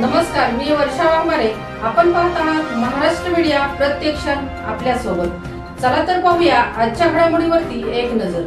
नमस्कार मी वर्षा वाघमारे. आपण पाहत आहात महाराष्ट्र मीडिया प्रत्येक क्षण आपल्यासोबत चला तर पाहूया आजच्या घडामोडीवरती एक नजर.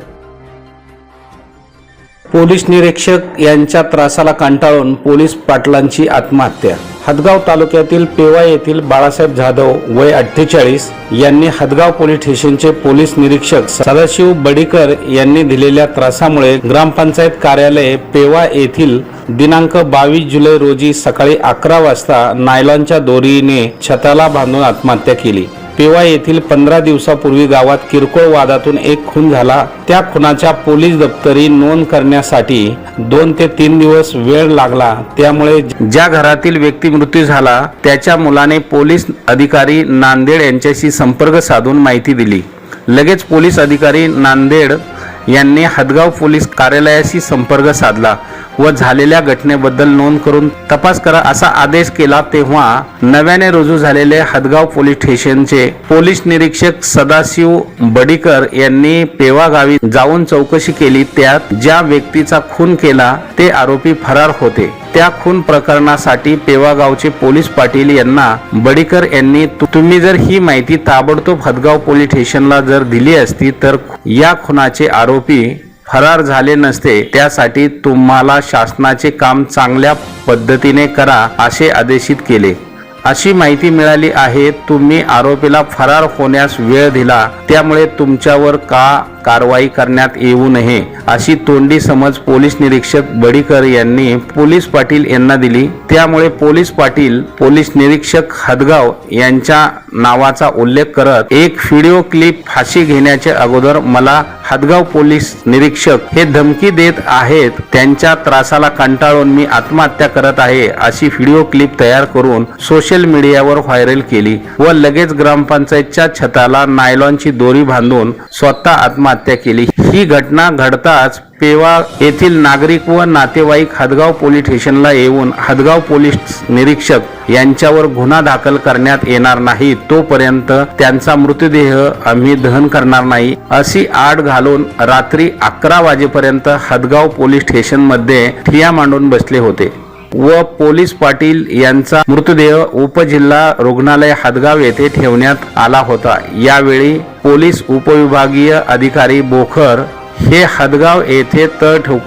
पोलीस निरीक्षक यांच्या त्रासाला कंटाळून पोलीस पाटलांची आत्महत्या. हदगाव तालुक्यातील पेवा येथील बाळासाहेब जाधव वय अठ्ठेचाळीस यांनी हदगाव पोलीस स्टेशनचे पोलीस निरीक्षक सदाशिव बडीकर यांनी दिलेल्या त्रासामुळे ग्रामपंचायत कार्यालय पेवा येथील दिनांक बावीस जुलै रोजी सकाळी अकरा वाजता नायलॉनच्या दोरीने छताला बांधून आत्महत्या केली. पेवा येथील पंधरा दिवसापूर्वी गावात किरकोळ वादातून एक खून झाला. त्या खुनाच्या पोलीस दप्तरी नोंद करण्यासाठी दोन ते तीन दिवस वेळ लागला. त्यामुळे ज्या घरातील व्यक्ती मृत्यू झाला त्याच्या मुलाने पोलीस अधिकारी नांदेड यांच्याशी संपर्क साधून माहिती दिली. लगेच पोलीस अधिकारी नांदेड यांनी हदगाव पोलीस कार्यालयाशी संपर्क साधला व झालेल्या घटनेबद्दल नोंद करून तपास करा असा आदेश केला तेव्हा नव्याने रुजू झालेले हदगाव पोलीस स्टेशनचे पोलीस निरीक्षक सदाशिव बडीकर यांनी पेवा गावी जाऊन चौकशी केली त्यात ज्या व्यक्तीचा खून केला ते आरोपी फरार होते. त्या खून प्रकरणासाठी पेवागावचे पोलीस पाटील यांना बडीकर यांनी तु- तुम्ही जर ही माहिती ताबडतोब हदगाव पोलीस स्टेशनला जर दिली असती तर या खुनाचे आरोपी फरार झाले नसते. त्यासाठी तुम्हाला शासनाचे काम चांगल्या पद्धतीने करा असे आदेशित केले. अशी माहिती मिळाली आहे तुम्ही आरोपीला फरार होण्यास वेळ दिला. त्यामुळे तुमच्यावर का कारवाई करण्यात येऊ नये अशी तोंडी समज पोलीस निरीक्षक बडीकर यांनी पोलीस पाटील यांना दिली. त्यामुळे पोलीस पाटील पोलीस निरीक्षक हदगाव यांच्या नावाचा उल्लेख करत एक व्हिडिओ क्लिप फाशी घेण्याच्या अगोदर मला हदगाव पोलीस निरीक्षक हे धमकी देत आहेत त्यांच्या त्रासाला कंटाळून मी आत्महत्या करत आहे अशी व्हिडिओ क्लिप तयार करून सोशल मीडियावर व्हायरल केली व लगेच ग्रामपंचायतच्या छताला नायलॉनची दोरी बांधून स्वतः आत्महत्या केली. ही घटना घडताच पेवा येथील नागरिक व नातेवाईक हदगाव पोलीस स्टेशनला येऊन हदगाव पोलीस निरीक्षक यांच्यावर गुन्हा दाखल करण्यात येणार नाही. तोपर्यंत त्यांचा मृतदेह आम्ही दहन करणार नाही अशी आड घालून रात्री अकरा वाजेपर्यंत हदगाव पोलीस स्टेशनमध्ये ठिया मांडून बसले होते. व पोलीस पाटील यांचा मृतदेह उपजिल्हा रुग्णालय हदगाव येथे ठेवण्यात आला होता. यावेळी पोलीस उपविभागीय अधिकारी बोखर हे हदगाव येथे तळ ठोकून